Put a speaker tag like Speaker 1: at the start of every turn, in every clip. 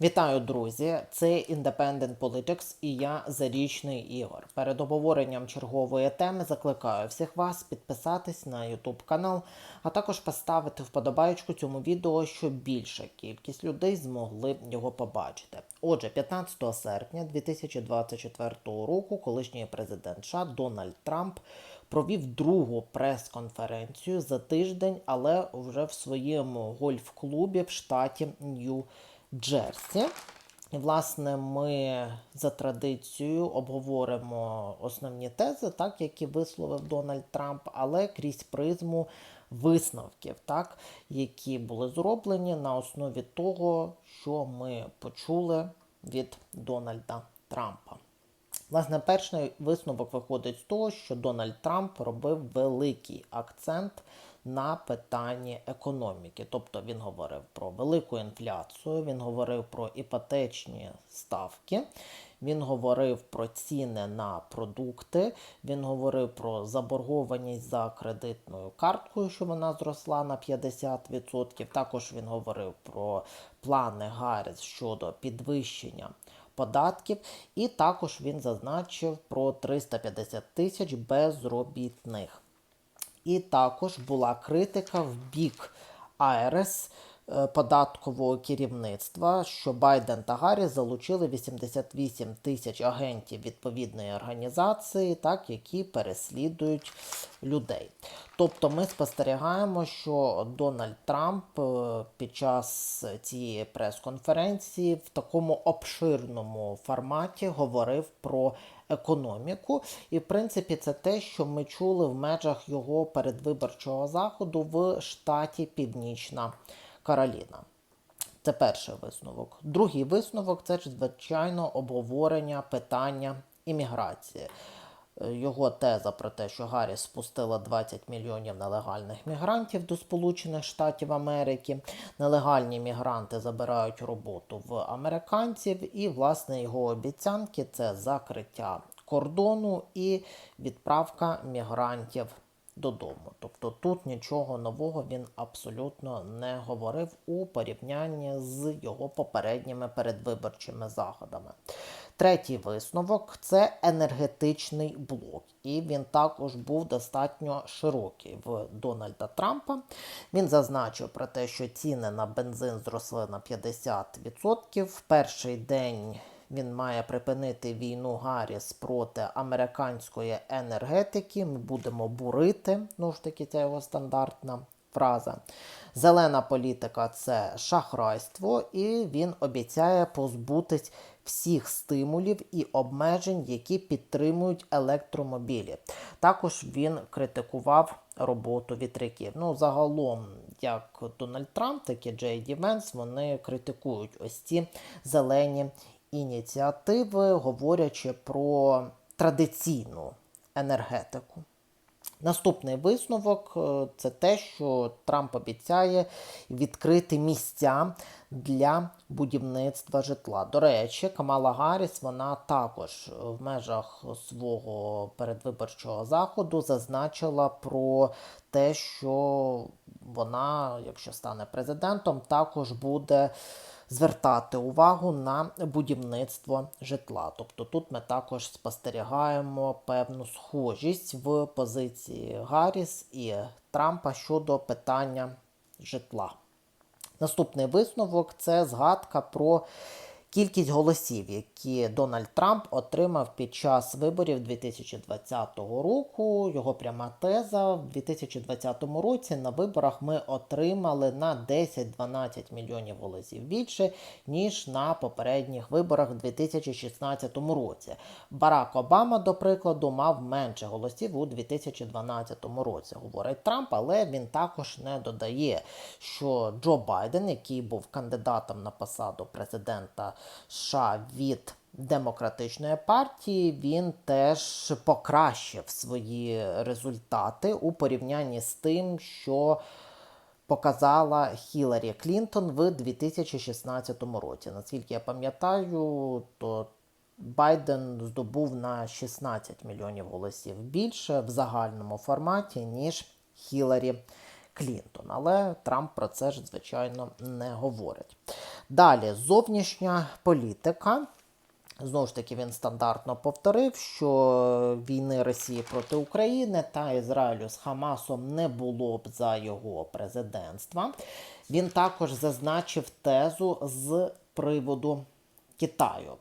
Speaker 1: Вітаю, друзі! Це Independent Politics і я Зарічний Ігор. Перед обговоренням чергової теми закликаю всіх вас підписатись на YouTube канал, а також поставити вподобайку цьому відео, щоб більша кількість людей змогли його побачити. Отже, 15 серпня 2024 року колишній президент США Дональд Трамп провів другу прес-конференцію за тиждень, але вже в своєму гольф-клубі в штаті Нью. Джерсі. І, власне, ми за традицією обговоримо основні тези, так, які висловив Дональд Трамп, але крізь призму висновків, так, які були зроблені на основі того, що ми почули від Дональда Трампа. Власне, перший висновок виходить з того, що Дональд Трамп робив великий акцент на питанні економіки. Тобто він говорив про велику інфляцію, він говорив про іпотечні ставки, він говорив про ціни на продукти, він говорив про заборгованість за кредитною карткою, що вона зросла на 50%. Також він говорив про плани Гарріс щодо підвищення. Податків, і також він зазначив про 350 тисяч безробітних. І також була критика в бік е, податкового керівництва, що Байден та Гаррі залучили 88 тисяч агентів відповідної організації, так, які переслідують людей. Тобто ми спостерігаємо, що Дональд Трамп е, під час цієї прес-конференції в такому обширному форматі говорив про економіку. І, в принципі, це те, що ми чули в межах його передвиборчого заходу в штаті Північна Кароліна. Це перший висновок. Другий висновок це ж, звичайно, обговорення питання імміграції. Його теза про те, що Гарріс спустила 20 мільйонів нелегальних мігрантів до Сполучених Штатів Америки. Нелегальні мігранти забирають роботу в американців, і, власне, його обіцянки це закриття кордону і відправка мігрантів додому. Тобто тут нічого нового він абсолютно не говорив у порівнянні з його попередніми передвиборчими заходами. Третій висновок це енергетичний блок, і він також був достатньо широкий в Дональда Трампа. Він зазначив про те, що ціни на бензин зросли на 50%. В перший день він має припинити війну Гарріс проти американської енергетики. Ми будемо бурити. Ну ж таки, це його стандартна фраза. Зелена політика це шахрайство, і він обіцяє позбутись всіх стимулів і обмежень, які підтримують електромобілі. Також він критикував роботу вітряків. Ну, загалом, як Дональд Трамп, так і Джей Ді Венс, вони критикують ось ці зелені ініціативи, говорячи про традиційну енергетику. Наступний висновок е, це те, що Трамп обіцяє відкрити місця для будівництва житла. До речі, Камала Гарріс, вона також в межах свого передвиборчого заходу зазначила про те, що вона, якщо стане президентом, також буде звертати увагу на будівництво житла. Тобто тут ми також спостерігаємо певну схожість в позиції Гарріс і Трампа щодо питання житла. Наступний висновок це згадка про кількість голосів, які Дональд Трамп отримав під час виборів 2020 року. Його пряма теза в 2020 році на виборах ми отримали на 10-12 мільйонів голосів більше, ніж на попередніх виборах в 2016 році. Барак Обама, до прикладу, мав менше голосів у 2012 році, говорить Трамп, але він також не додає, що Джо Байден, який був кандидатом на посаду президента США від демократичної партії, він теж покращив свої результати у порівнянні з тим, що показала Хіларі Клінтон в 2016 році. Наскільки я пам'ятаю, то Байден здобув на 16 мільйонів голосів більше в загальному форматі, ніж Хіларі Клінтон. Але Трамп про це ж, звичайно, не говорить. Далі, зовнішня політика. Знову ж таки, він стандартно повторив, що війни Росії проти України та Ізраїлю з Хамасом не було б за його президентства. Він також зазначив тезу з приводу Китаю.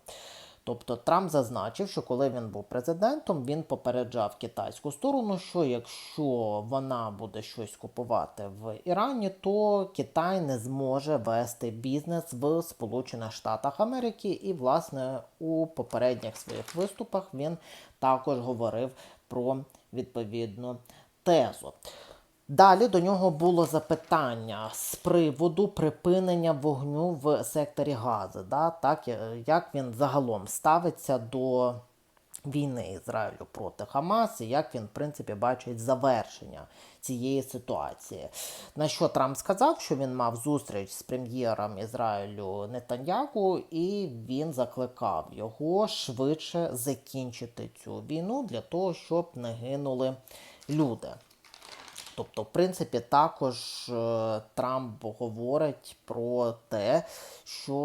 Speaker 1: Тобто Трамп зазначив, що коли він був президентом, він попереджав китайську сторону, що якщо вона буде щось купувати в Ірані, то Китай не зможе вести бізнес в Сполучених Штатах Америки. І, власне, у попередніх своїх виступах він також говорив про відповідну тезу. Далі до нього було запитання з приводу припинення вогню в секторі Гази. Да? Так, е, як він загалом ставиться до війни Ізраїлю проти Хамас, і як він, в принципі, бачить завершення цієї ситуації. На що Трамп сказав, що він мав зустріч з прем'єром Ізраїлю Нетаньяку, і він закликав його швидше закінчити цю війну для того, щоб не гинули люди. Тобто, в принципі, також е, Трамп говорить про те, що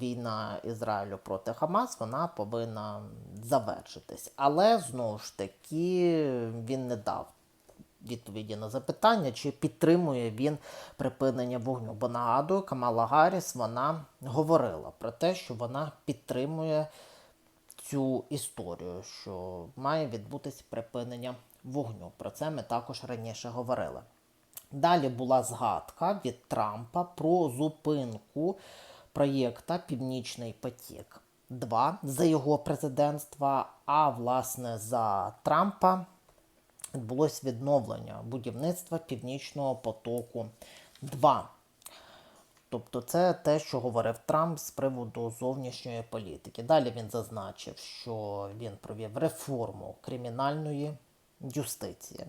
Speaker 1: війна Ізраїлю проти Хамас вона повинна завершитись. Але знову ж таки він не дав відповіді на запитання, чи підтримує він припинення вогню. Бо нагадую, Камала Гарріс вона говорила про те, що вона підтримує цю історію, що має відбутися припинення вогню. Про це ми також раніше говорили. Далі була згадка від Трампа про зупинку проєкта Північний потік 2 за його президентства. А власне за Трампа відбулось відновлення будівництва Північного потоку 2. Тобто це те, що говорив Трамп з приводу зовнішньої політики. Далі він зазначив, що він провів реформу кримінальної юстиції.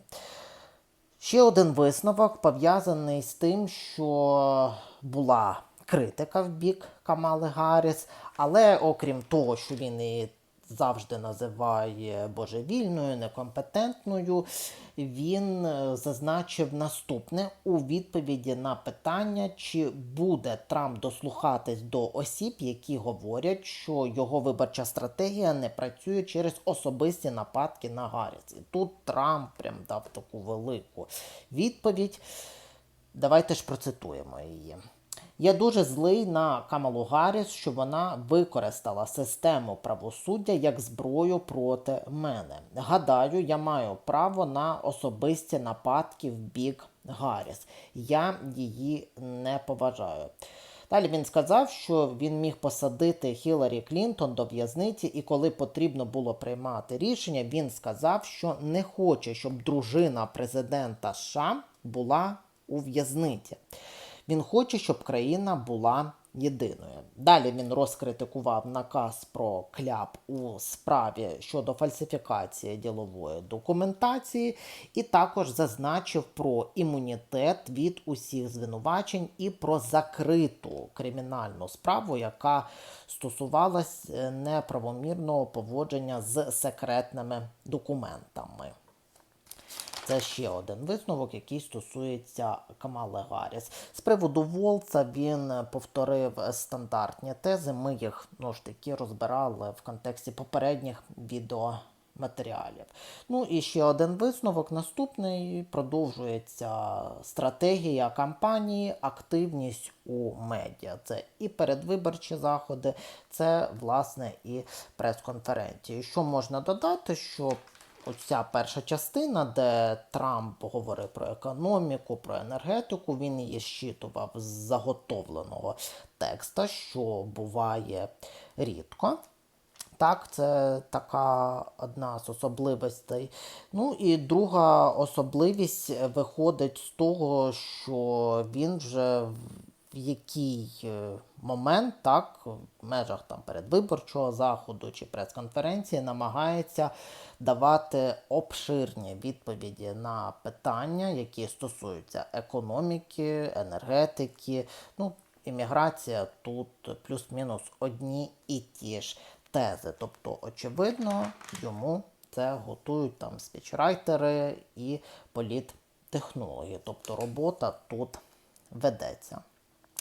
Speaker 1: Ще один висновок пов'язаний з тим, що була критика в бік Камали Гарріс, але окрім того, що він і завжди називає божевільною, некомпетентною, він е, зазначив наступне у відповіді на питання, чи буде Трамп дослухатись до осіб, які говорять, що його виборча стратегія не працює через особисті нападки на Гарріс. І тут Трамп прям дав таку велику відповідь. Давайте ж процитуємо її. Я дуже злий на Камалу Гарріс, що вона використала систему правосуддя як зброю проти мене. Гадаю, я маю право на особисті нападки в бік Гарріс. Я її не поважаю. Далі він сказав, що він міг посадити Хіларі Клінтон до в'язниці, і коли потрібно було приймати рішення, він сказав, що не хоче, щоб дружина президента США була у в'язниці. Він хоче, щоб країна була єдиною. Далі він розкритикував наказ про кляп у справі щодо фальсифікації ділової документації, і також зазначив про імунітет від усіх звинувачень і про закриту кримінальну справу, яка стосувалась е, неправомірного поводження з секретними документами. Це ще один висновок, який стосується Камали Гарріс. З приводу Волца він повторив стандартні тези. Ми їх ну ж таки розбирали в контексті попередніх відеоматеріалів. Ну і ще один висновок. Наступний продовжується стратегія кампанії, активність у медіа. Це і передвиборчі заходи, це власне і прес-конференції. Що можна додати? що Оця перша частина, де Трамп говорив про економіку, про енергетику, він її щитував з заготовленого текста, що буває рідко. Так, це така одна з особливостей. Ну і друга особливість виходить з того, що він вже в який е, момент, так, в межах там передвиборчого заходу чи прес-конференції намагається давати обширні відповіді на питання, які стосуються економіки, енергетики. Ну, імміграція тут плюс-мінус одні і ті ж тези. Тобто, очевидно, йому це готують там спічрайтери і політ технології, тобто робота тут ведеться.